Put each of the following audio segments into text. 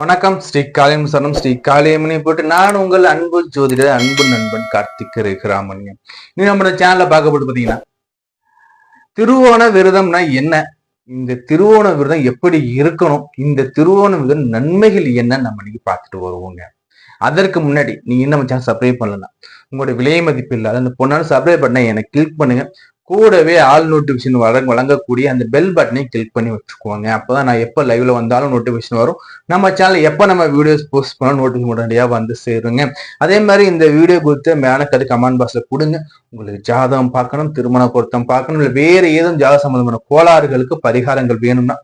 வணக்கம். ஸ்ரீ காளியம் சரணம். ஸ்ரீ காளியம்மனை போட்டு நான் உங்கள் அன்பு ஜோதிட அன்பு நண்பன் கார்த்திக் ராமன்யம் நீ நம்ம சேனல்ல பார்க்கப்பட்டு பாத்தீங்கன்னா திருவோண விரதம்னா என்ன? இந்த திருவோண விரதம் எப்படி இருக்கணும்? இந்த திருவோண விரதம் நன்மைகள் என்ன? நம்ம இன்னைக்கு பார்த்துட்டு வருவோங்க. அதற்கு முன்னாடி நீங்க என்ன சேனல் சப்ஸ்கிரைப் பண்ணலாம் உங்களுடைய விலை மதிப்பு இல்லாத அந்த பொண்ணாலும் சப்ஸ்கிரைப் பண்ண எனக்கு கிளிக் பண்ணுங்க. கூடவே ஆல் நோட்டிபிகேஷன் வழங்க வழங்கக்கூடிய அந்த பெல் பட்டனை கிளிக் பண்ணி வச்சுக்கோங்க. அப்போதான் நான் எப்போ லைவ்ல வந்தாலும் நோட்டிபிகேஷன் வரும். நம்ம சேனல் எப்போ நம்ம வீடியோஸ் போஸ்ட் பண்ணாலும் நோட்டிஃபிகேஷன் உடனடியாக வந்து சேருங்க. அதே மாதிரி இந்த வீடியோ கொடுத்து மேல கரு கமெண்ட் பாக்ஸில் கொடுங்க. உங்களுக்கு ஜாதகம் பார்க்கணும் திருமண பொருத்தம் பார்க்கணும் இல்லை வேறு ஏதும் ஜாத சம்பந்தமான கோளாறுகளுக்கு பரிகாரங்கள் வேணும்னா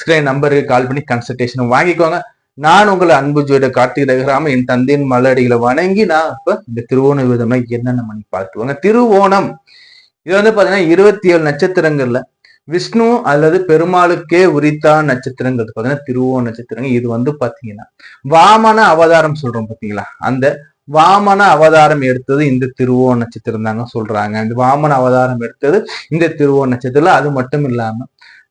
ஸ்கிரீன் நம்பருக்கு கால் பண்ணி கன்சல்டேஷன் வாங்கிக்கோங்க. நான் உங்களை அன்பு ஜோட கார்த்திகை ரகுராம என் தந்தையின் மலடிகளை வணங்கி நான் இப்ப இந்த திருவோண விதமாக என்னென்ன மணி பார்த்துவாங்க திருவோணம். இது வந்து பாத்தீங்கன்னா இருபத்தி ஏழு நட்சத்திரங்கள்ல. விஷ்ணு அல்லது பெருமாளுக்கே உரித்தா நட்சத்திரங்கள் பாத்தீங்கன்னா திருவோண நட்சத்திரங்கள் இது வந்து பாத்தீங்கன்னா வாமன அவதாரம் சொல்றோம் பாத்தீங்களா? அந்த வாமன அவதாரம் எடுத்தது இந்த திருவோண நட்சத்திரம் தாங்க சொல்றாங்க. இந்த வாமன அவதாரம் எடுத்தது இந்த திருவோ நட்சத்திரம் அது மட்டும் இல்லாம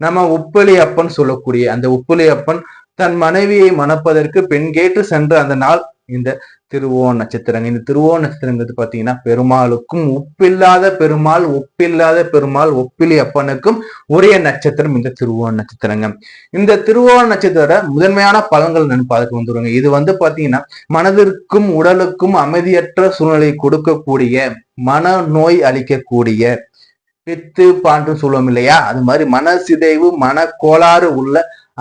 நம்ம உப்பலி அப்பன் சொல்லக்கூடிய அந்த உப்பலி அப்பன் தன் மனைவியை மணப்பதற்கு பெண் கேட்டு சென்ற அந்த நாள் இந்த திருவோண நட்சத்திரங்க. இந்த திருவோண நட்சத்திரங்கிறது பாத்தீங்கன்னா பெருமாளுக்கும் உப்பில்லாத பெருமாள் ஒப்பில்லாத பெருமாள் ஒப்பிலி அப்பனுக்கும் ஒரே நட்சத்திரம் இந்த திருவோண நட்சத்திரங்க. இந்த திருவோண நட்சத்திர முதன்மையான பலன்கள் நினைப்பாதுக்கு வந்துருவாங்க. இது வந்து பாத்தீங்கன்னா மனதிற்கும் உடலுக்கும் அமைதியற்ற சூழ்நிலை கொடுக்கக்கூடிய மன நோய் அளிக்கக்கூடிய பித்து பாண்டு சொல்லுவோம் இல்லையா? அது மாதிரி மன சிதைவு மன கோளாறு உள்ள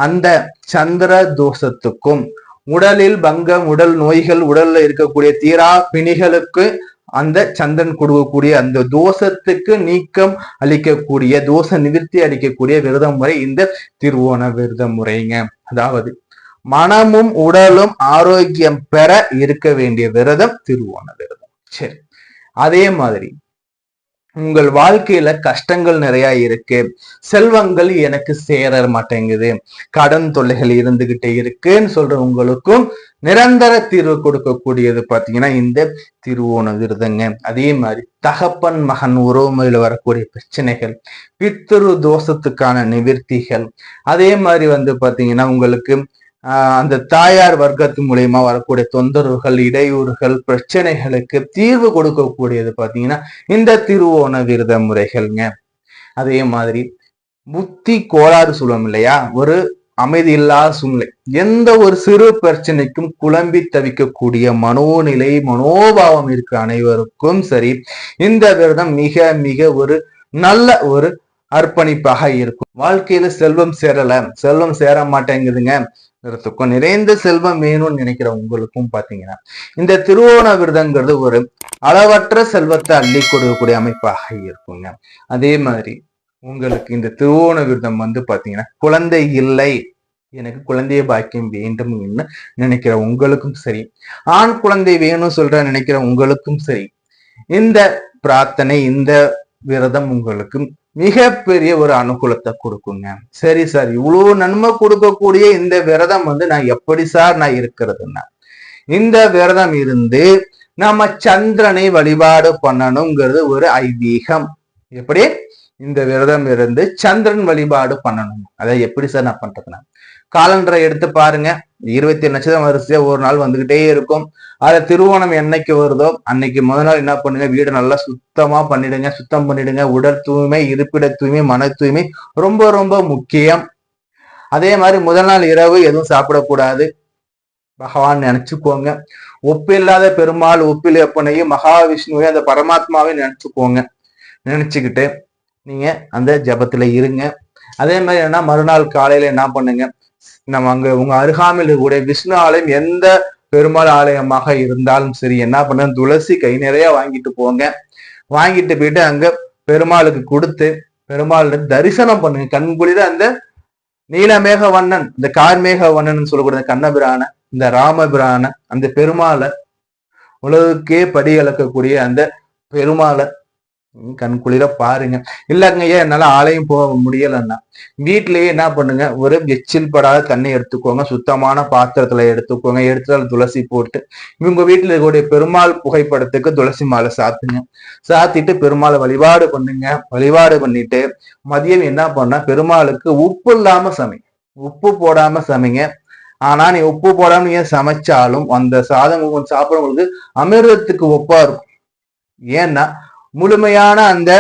அந்த சந்திர தோஷத்துக்கும் உடலில் பங்கம் உடல் நோய்கள் உடல்ல இருக்கக்கூடிய தீரா பிணிகளுக்கு அந்த சந்திரன் கொடுக்கக்கூடிய அந்த தோஷத்துக்கு நீக்கம் அளிக்கக்கூடிய தோஷ நிவர்த்தி அளிக்கக்கூடிய விரத முறை இந்த திருவோண விரத முறைங்க. அதாவது மனமும் உடலும் ஆரோக்கியம் பெற இருக்க வேண்டிய விரதம் திருவோண விரதம். சரி. அதே மாதிரி உங்கள் வாழ்க்கையில கஷ்டங்கள் நிறைய இருக்கு. செல்வங்கள் எனக்கு சேர மாட்டேங்குது. கடன் தொல்லைகள் இருந்துகிட்டே இருக்குன்னு சொல்ற உங்களுக்கும் நிரந்தர தீர்வு கொடுக்கக்கூடியது பாத்தீங்கன்னா இந்த திருவோண விருதங்க அதே மாதிரி தகப்பன் மகன் உறவுமையில வரக்கூடிய பிரச்சனைகள் பித்திரு தோஷத்துக்கான நிவர்த்திகள். அதே மாதிரி வந்து பாத்தீங்கன்னா உங்களுக்கு அந்த தாயார் வர்க்கத்து மூலியமா வரக்கூடிய தொந்தரவுகள் இடையூறுகள் பிரச்சனைகளுக்கு தீர்வு கொடுக்கக்கூடியது பார்த்தீங்கன்னா இந்த திருவோண விரத முறைகள்ங்க. அதே மாதிரி புத்தி கோளாறு சொல்லுவோம் இல்லையா? ஒரு அமைதி இல்லாத சூழ்நிலை. எந்த ஒரு சிறு பிரச்சனைக்கும் குழம்பி தவிக்கக்கூடிய மனோநிலை மனோபாவம் இருக்க அனைவருக்கும் சரி இந்த விரதம் மிக மிக ஒரு நல்ல ஒரு அர்ப்பணிப்பாக இருக்கும். வாழ்க்கையில செல்வம் சேரல. செல்வம் சேர மாட்டேங்குதுங்க. நிறுத்துக்கும் நிறைந்த செல்வம் வேணும்னு நினைக்கிற உங்களுக்கும் பாத்தீங்கன்னா இந்த திருவோண விரதங்கிறது ஒரு அளவற்ற செல்வத்தை அள்ளி கொடுக்கக்கூடிய அமைப்பாக இருக்குங்க. அதே மாதிரி உங்களுக்கு இந்த திருவோண விரதம் வந்து பாத்தீங்கன்னா குழந்தை இல்லை. எனக்கு குழந்தைய பாக்கியம் வேண்டும் நினைக்கிற உங்களுக்கும் சரி ஆண் குழந்தை வேணும் சொல்ற நினைக்கிற உங்களுக்கும் சரி இந்த பிரார்த்தனை இந்த விரதம் உங்களுக்கு மிகப்பெரிய ஒரு அனுகூலத்தை கொடுக்குங்க. சரி சார். இவ்வளவு நன்மை கொடுக்கக்கூடிய இந்த விரதம் வந்து நான் எப்படி சார் நான் இருக்கிறதுன்னா இந்த விரதம் இருந்து நம்ம சந்திரனை வழிபாடு பண்ணணுங்கிறது ஒரு ஐதீகம். எப்படி? இந்த விரதம் இருந்து சந்திரன் வழிபாடு பண்ணணும். அதை எப்படி சார் நான் பண்றதுன்னா காலண்டரை எடுத்து பாருங்க. இருபத்தி ஏழு நட்சத்திரம் வரிசையா ஒரு நாள் வந்துகிட்டே இருக்கும். அதுல திருவோணம் என்னைக்கு வருதோ அன்னைக்கு முதல் நாள் என்ன பண்ணுங்க? வீடு நல்லா சுத்தமா பண்ணிடுங்க. சுத்தம் பண்ணிடுங்க. உடல் தூய்மை இருப்பிட தூய்மை மன தூய்மை ரொம்ப ரொம்ப முக்கியம். அதே மாதிரி முதல் நாள் இரவு எதுவும் சாப்பிடக்கூடாது. பகவான் நினைச்சுக்கோங்க. ஒப்பில்லாத பெருமாள் ஒப்பில் எப்பனையும் மகாவிஷ்ணுவையும் அந்த பரமாத்மாவையும் நினைச்சுக்கோங்க. நினைச்சுக்கிட்டு நீங்க அந்த ஜபத்துல இருங்க. அதே மாதிரி என்ன மறுநாள் காலையில என்ன பண்ணுங்க? நம்ம அங்க உங்க அருகாமையில் இருக்கக்கூடிய விஷ்ணு ஆலயம் எந்த பெருமாள் ஆலயமாக இருந்தாலும் சரி என்ன பண்ண துளசி கை நிறைய வாங்கிட்டு போங்க. வாங்கிட்டு போயிட்டு அங்க பெருமாளுக்கு கொடுத்து பெருமாள் தரிசனம் பண்ணுங்க கண்குளிர அந்த நீலமேக வண்ணன் இந்த கார்மேக வண்ணன் சொல்லக்கூடிய கண்ணபிரான இந்த ராமபிரான அந்த பெருமாளை உலகுக்கே படி அளக்கக்கூடிய அந்த பெருமாளை கண் குளிர பாருங்க. இல்லைங்க ஏன் என்னால ஆலையும் போக முடியலன்னா? வீட்லயே என்ன பண்ணுங்க? ஒரு எச்சில் படாத தண்ணி எடுத்துக்கோங்க. சுத்தமான பாத்திரத்துல எடுத்துக்கோங்க. எடுத்து துளசி போட்டு இவங்க வீட்டுல இருக்கக்கூடிய பெருமாள் புகைப்படத்துக்கு துளசி மாலை சாத்துங்க. சாத்திட்டு பெருமாளை வழிபாடு பண்ணுங்க. வழிபாடு பண்ணிட்டு மதியம் என்ன பண்ண? பெருமாளுக்கு உப்பு இல்லாம சமை. உப்பு போடாம சமைங்க. ஆனா நீ உப்பு போடாம நீ சமைச்சாலும் அந்த சாதம் உங்களுக்கு அமிர்தத்துக்கு ஒப்பா இருக்கும். ஏன்னா முழுமையான அந்த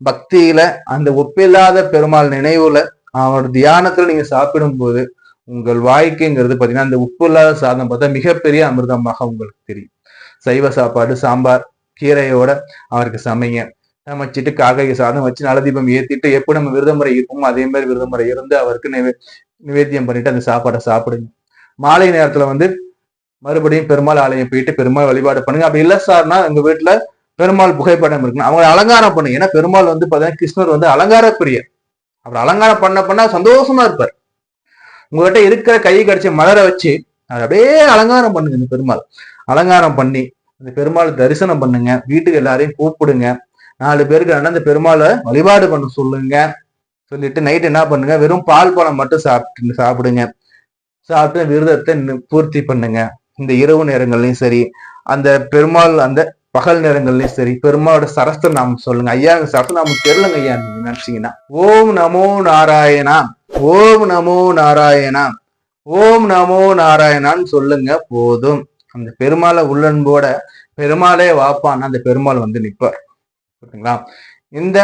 பக்தியில அந்த ஒப்பில்லாத பெருமாள் நினைவுல அவனோட தியானத்துல நீங்க சாப்பிடும்போது உங்கள் வாழ்க்கைங்கிறது பாத்தீங்கன்னா அந்த உப்பு இல்லாத சாதம் பார்த்தா மிகப்பெரிய அமிர்தமாக உங்களுக்கு தெரியும். சைவ சாப்பாடு சாம்பார் கீரையோட அவருக்கு சமைங்க. சமைச்சிட்டு காக்காய்க்கு சாதம் வச்சு நலதீபம் ஏத்திட்டு எப்படி நம்ம விரதமுறை இருப்போமோ அதே மாதிரி விரதமுறை இருந்து அவருக்கு நிவே நிவேத்தியம் பண்ணிட்டு அந்த சாப்பாடை சாப்பிடுங்க. மாலை நேரத்துல வந்து மறுபடியும் பெருமாள் ஆலயம் போயிட்டு பெருமாள் வழிபாடு பண்ணுங்க. அப்படி இல்ல சார்னா எங்க வீட்டுல பெருமாள் புகைப்படம் இருக்குன்னு. அவங்க அலங்காரம் பண்ணுங்க ஏன்னா பெருமாள் வந்து பார்த்தீங்கன்னா கிருஷ்ணர் வந்து அலங்கார பிரியர் அவர் அலங்காரம் பண்ண பண்ணா சந்தோஷமா இருப்பார். உங்ககிட்ட இருக்கிற கை கடிச்ச மலரை வச்சு அதை அப்படியே அலங்காரம் பண்ணுங்க இந்த பெருமாள். அலங்காரம் பண்ணி இந்த பெருமாள் தரிசனம் பண்ணுங்க. வீட்டுக்கு எல்லாரையும் கூப்பிடுங்க. நாலு பேருக்கு வேணா இந்த பெருமாளை வழிபாடு பண்ண சொல்லுங்க. சொல்லிட்டு நைட் என்ன பண்ணுங்க? வெறும் பால் பழம் மட்டும் சாப்பிட்டு சாப்பிடுங்க. சாப்பிட்டு விரதத்தை பூர்த்தி பண்ணுங்க. இந்த இரவு நேரங்கள்லையும் சரி அந்த பெருமாள் அந்த பகல் நேரங்கள்லயும் சரி பெருமாளோட சரஸ்த நாமம் சொல்லுங்க. ஐயா சரஸ்த நாமம் தெரியலங்க ஐயா நீங்க நினைச்சீங்கன்னா. ஓம் நமோ நாராயணா ஓம் நமோ நாராயணா ஓம் நமோ நாராயணான்னு சொல்லுங்க போதும். அந்த பெருமாளை உள்ளன்போட பெருமாளே வாப்பான்னு அந்த பெருமாள் வந்து நிற்பார் ஓகேங்களா இந்த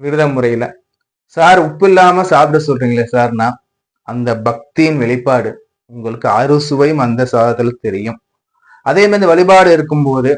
விரத முறையில சார் உப்பு இல்லாம சாப்பிட சொல்றீங்களே சார்னா அந்த பக்தியின் வெளிப்பாடு உங்களுக்கு அறுசுவையும் அந்த சாதத்துல தெரியும். அதே மாதிரி இந்த வழிபாடு இருக்கும்போது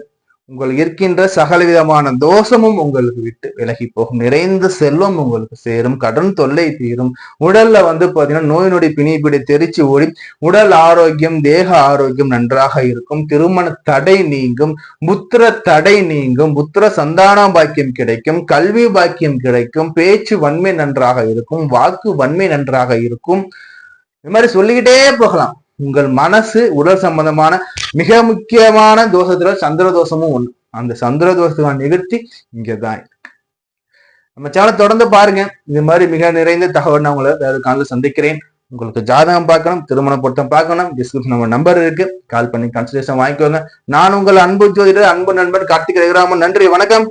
உங்கள் இருக்கின்ற சகலவிதமான தோஷமும் உங்களுக்கு விட்டு விலகி போகும். நிறைந்த செல்வம் உங்களுக்கு சேரும். கடன் தொல்லை தீரும். உடல்ல வந்து பாத்தீங்கன்னா நோய் நொடி பிணிப்பிடி தெரிச்சு ஓடி உடல் ஆரோக்கியம் தேக ஆரோக்கியம் நன்றாக இருக்கும். திருமண தடை நீங்கும். புத்திர தடை நீங்கும். புத்திர சந்தான பாக்கியம் கிடைக்கும். கல்வி பாக்கியம் கிடைக்கும். பேச்சு வன்மை நன்றாக இருக்கும். வாக்கு வன்மை நன்றாக இருக்கும். இது மாதிரி சொல்லிக்கிட்டே போகலாம். உங்கள் மனசு உடல் சம்பந்தமான மிக முக்கியமான தோஷத்துல சந்திர தோஷமும் ஒண்ணு அந்த சந்திர தோஷத்துக்கான நிகழ்ச்சி இங்கதான். இருக்கு நம்ம சேனல் தொடர்ந்து பாருங்க. இது மாதிரி மிக நிறைந்த தகவல் நான் உங்களை வேற காலில் சந்திக்கிறேன். உங்களுக்கு ஜாதகம் பார்க்கணும் திருமண பொருத்தம் பார்க்கணும் டிஸ்கிரிப்ஷன் நம்ம நம்பர் இருக்கு. கால் பண்ணி கன்சல்டேஷன் வாங்கிக்கோங்க. நான் உங்கள் அன்பு ஜோதிடர் அன்பு நண்பன் கார்த்திக் ரகுராமன். நன்றி வணக்கம்.